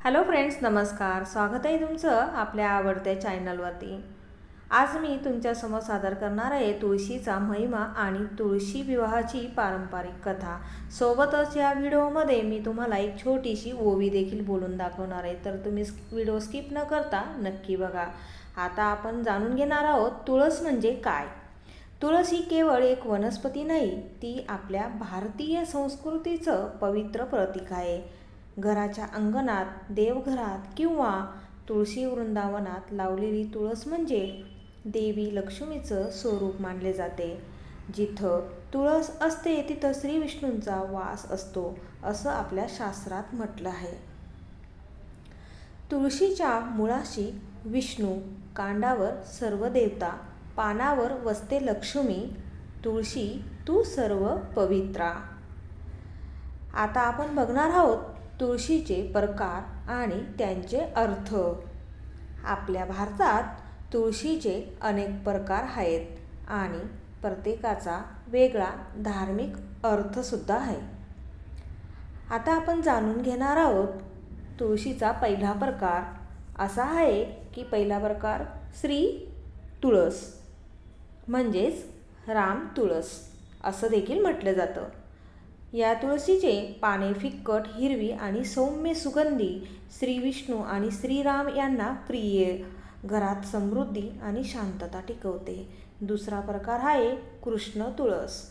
Hello friends नमस्कार. स्वागत आहे तुमचं आपल्या आवडत्या चॅनलवरती आज मी तुमच्यासमोर सादर करणार आहे तुळशीचा महिमा आणि तुळशी विवाहाची पारंपरिक कथा. सोबतच या व्हिडिओमध्ये मी तुम्हाला एक छोटीशी ओवी देखील बोलून दाखवणार आहे. तर तुम्ही व्हिडिओ स्किप न करता नक्की बघा. आता आपण जाणून घेणार आहोत तुळस म्हणजे काय? तुळस ही केवळ एक वनस्पती नाही ती आपल्या भारतीय संस्कृतीचं पवित्र प्रतीक आहे. घराच्या अंगणात देवघरात किंवा तुळशी वृंदावनात लावलेली तुळस म्हणजे देवी लक्ष्मीचं स्वरूप मानले जाते. जिथं तुळस असते तिथं श्री विष्णूंचा वास असतो असं आपल्या शास्त्रात म्हटलं आहे. तुळशीच्या मुळाशी विष्णू कांडावर सर्व देवता पानावर वसते लक्ष्मी तुळशी तू सर्व पवित्रा. आता आपण बघणार आहोत तुळशीचे प्रकार आणि त्यांचे अर्थ. आपल्या भारतात तुळशीचे अनेक प्रकार आहेत आणि प्रत्येकाचा वेगळा धार्मिक अर्थसुद्धा आहे. आता आपण जाणून घेणार आहोत तुळशीचा पहिला प्रकार. असा आहे की पहिला प्रकार श्री तुळस म्हणजेच राम तुळस असं देखील म्हटलं जातं. या तुळशीचे पाने फिक्कट हिरवी आणि सौम्य सुगंधी श्री विष्णू आणि श्रीराम यांना प्रिय. घरात समृद्धी आणि शांतता टिकवते. दुसरा प्रकार आहे कृष्ण तुळस.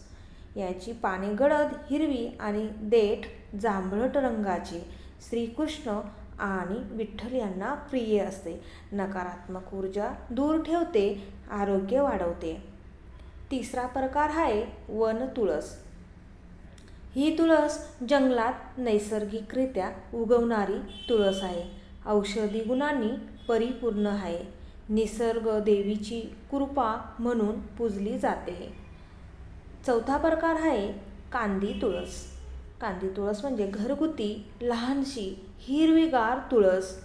याची पाने गडद हिरवी आणि देठ जांभळट रंगाची. श्रीकृष्ण आणि विठ्ठल यांना प्रिय असते. नकारात्मक ऊर्जा दूर ठेवते आरोग्य वाढवते. तिसरा प्रकार आहे वन तुळस. ही तुळस जंगलात नैसर्गिकरित्या उगवणारी तुळस आहे. औषधी गुणांनी परिपूर्ण आहे. निसर्ग देवीची कृपा म्हणून पूजली जाते. चौथा प्रकार आहे कांदी तुळस. कांदी तुळस म्हणजे घरगुती लहानशी हिरवीगार तुळस.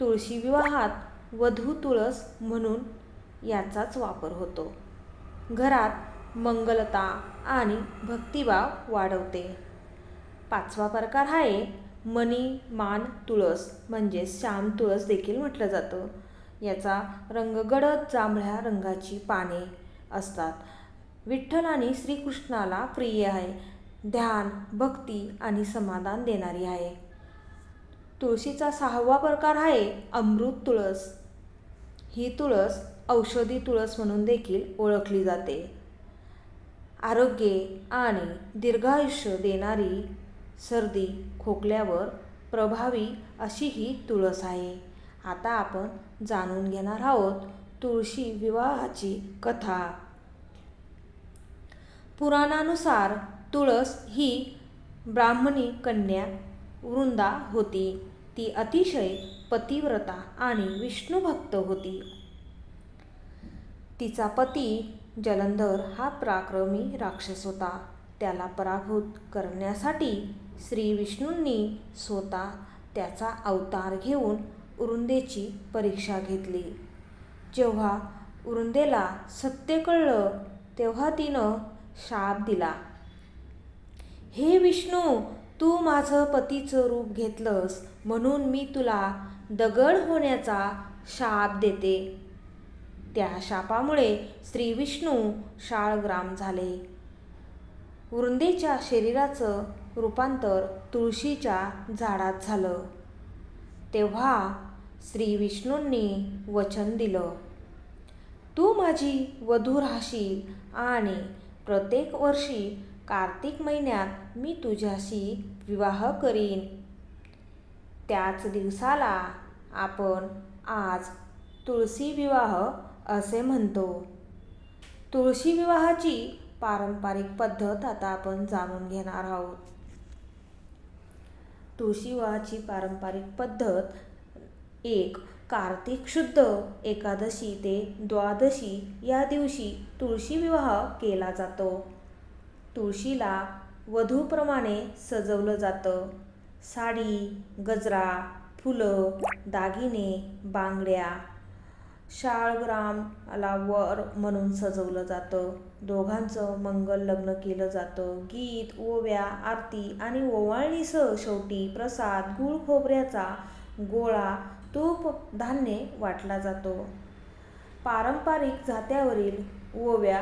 तुळशी विवाहात वधू तुळस म्हणून याचाच वापर होतो. घरात मंगलता आणि भक्तिभाव वाढवते. पाचवा प्रकार आहे मनी मान तुळस म्हणजेच श्याम तुळस देखील म्हटलं जातं. याचा रंग गडद जांभळ्या रंगाची पाने असतात. विठ्ठल आणि श्रीकृष्णाला प्रिय आहे. ध्यान भक्ती आणि समाधान देणारी आहे. तुळशीचा सहावा प्रकार आहे अमृत तुळस. ही तुळस औषधी तुळस म्हणून देखील ओळखली जाते. आरोग्य आणि दीर्घायुष्य देणारी सर्दी खोकल्यावर प्रभावी अशी ही तुळस आहे. आता आपण जाणून घेणार आहोत तुळशी विवाहाची कथा. पुराणानुसार तुळस ही ब्राह्मणी कन्या वृंदा होती. ती अतिशय पतिव्रता आणि विष्णुभक्त होती. तिचा पती जलंधर हा पराक्रमी राक्षस होता. त्याला पराभूत करण्यासाठी श्री विष्णूंनी स्वतः त्याचा अवतार घेऊन उरुंदेची परीक्षा घेतली. जेव्हा उरुंदेला सत्य कळलं तेव्हा तिनं शाप दिला. हे विष्णू तू माझं पतीचं रूप घेतलंस म्हणून मी तुला दगड होण्याचा शाप देते. त्या शापामुळे श्री विष्णू शाळग्राम झाले. वृंदेच्या शरीराचं रूपांतर तुळशीच्या झाडात झालं. तेव्हा श्री विष्णूंनी वचन दिलं. तू माझी वधू राहशील आणि प्रत्येक वर्षी कार्तिक महिन्यात मी तुझ्याशी विवाह करीन. त्याच दिवसाला आपण आज तुळशी विवाह असे म्हणतो. तुळशी विवाहाची पारंपरिक पद्धत आता आपण जाणून घेणार आहोत. तुळशी विवाहाची पारंपरिक पद्धत एक कार्तिक शुद्ध एकादशी ते द्वादशी या दिवशी तुळशी विवाह केला जातो. तुळशीला वधूप्रमाणे सजवलं जातं. साडी गजरा फुलं दागिने बांगड्या शाळग्रामला वर म्हणून सजवलं जातं. दोघांचं मंगल लग्न केलं जातं. गीत ओव्या आरती आणि ओवाळणीसह शेवटी प्रसाद गुळ खोबऱ्याचा गोळा तूप धान्य वाटला जातो. पारंपरिक जात्यावरील ओव्या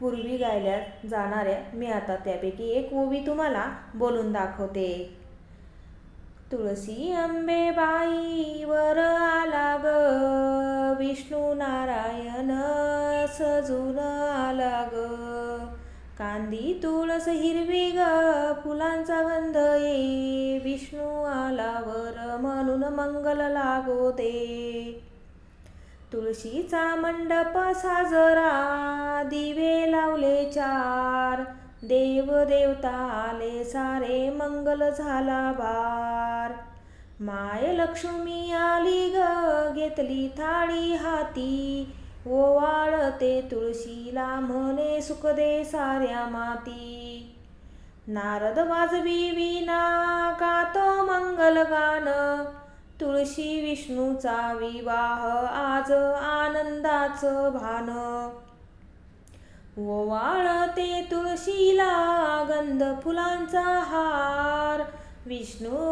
पूर्वी गायल्या जाणाऱ्या मी आता त्यापैकी एक ओवी तुम्हाला बोलून दाखवते. तुळशी अंबेबाई वर आला ग. विष्णू नारायण सजून आला ग. कांदी तुळस हिरवी ग फुलांचा गंध ये. विष्णू आलावर म्हणून मंगल लागो दे तुळशीचा मंडप साजरा दिवे लावले चार. देव देवता आले सारे मंगल झाला बार. माय लक्ष्मी आली ग घेतली थाळी हाती. ओवाळते तुळशीला म्हणे सुख दे साऱ्या माती. नारद वाजवी विना गातो मंगल गान? तुळशी विष्णूचा विवाह आज आनंदाचं भान. ओवाळते तुळशीला गंध फुलांचा हार. विष्णू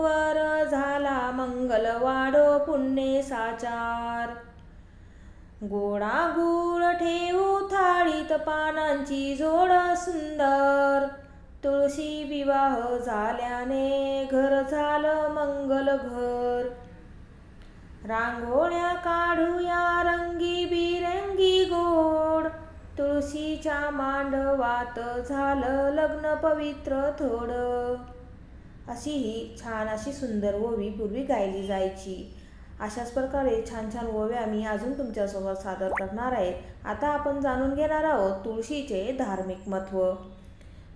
मंगल वाढो पुण्य साचार. गोडा गुळ ठेवू थाळीत पानांची जोड सुंदर. तुळशी विवाह झाल्याने घर झालं मंगल घर रांगोळ्या काढूया रंगी बिरंगी गोड. तुळशीच्या मांडवात झालं लग्न पवित्र थोडं. अशी ही छान अशी सुंदर ओवी पूर्वी गायली जायची. अशाच प्रकारे छान छान ओव्या मी अजून तुमच्यासोबत सादर करणार आहे. आता आपण जाणून घेणार आहोत तुळशीचे धार्मिक महत्त्व.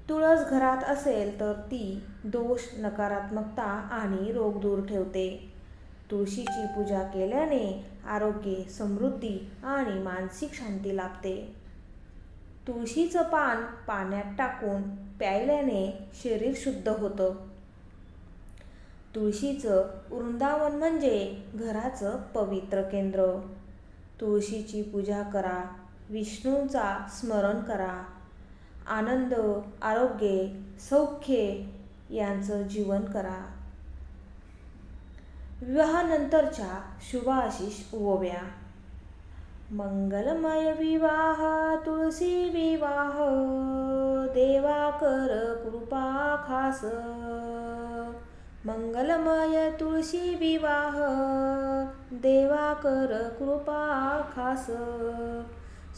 तुळस घरात असेल तर ती दोष नकारात्मकता आणि रोग दूर ठेवते. तुळशीची पूजा केल्याने आरोग्य समृद्धी आणि मानसिक शांती लाभते. तुळशीचं पान पाण्यात टाकून प्यायल्याने शरीर शुद्ध होतं. तुळशीचं वृंदावन म्हणजे घराचं पवित्र केंद्र. तुळशीची पूजा करा विष्णूंचा स्मरण करा. आनंद आरोग्य सौख्य यांचं जीवन करा. विवाहानंतरच्या शुभाशिष ओव्या मंगलमय विवाह तुळशी विवाह देवा कर कृपा खास. मंगलमय तुळशी विवाह देवा कर कृपा खास.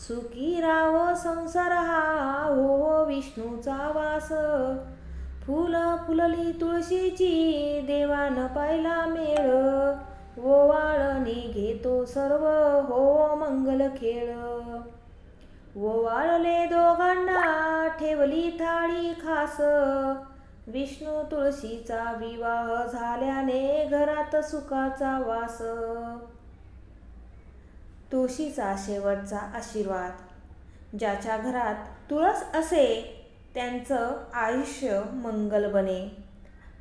सुखी राव संसार हा हो विष्णूचा वास. फुल फुलली तुळशीची देवान पाहिला मेळ. ओवाळणी घेतो सर्व हो मंगल खेळ. ओवाळले दोघांना ठेवली थाळी खास. विष्णू तुळशीचा विवाह झाल्याने घरात सुखाचा वास. तुळशीचा शेवटचा आशीर्वाद. ज्याच्या घरात तुळस असे त्यांचं आयुष्य मंगल बने.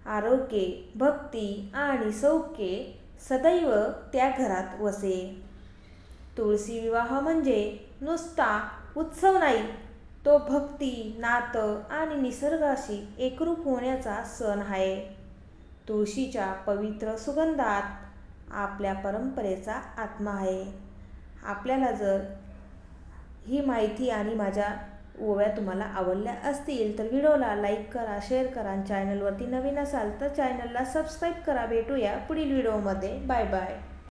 आरोग्य भक्ती आणि सौख्य सदैव त्या घरात वसे. तुळशी विवाह म्हणजे नुसता उत्सव नाही तो भक्ती नातं आणि निसर्गाशी एकरूप होण्याचा सण आहे. तुळशीच्या पवित्र सुगंधात आपल्या परंपरेचा आत्मा आहे. आपल्याला जर ही माहिती आणि माझ्या ओव्या तुम्हाला आवडल्या असतील तर व्हिडिओला लाईक करा शेअर करा आणि चॅनलवरती नवीन असाल तर चॅनलला सबस्क्राईब करा. भेटूया पुढील व्हिडिओमध्ये. Bye bye.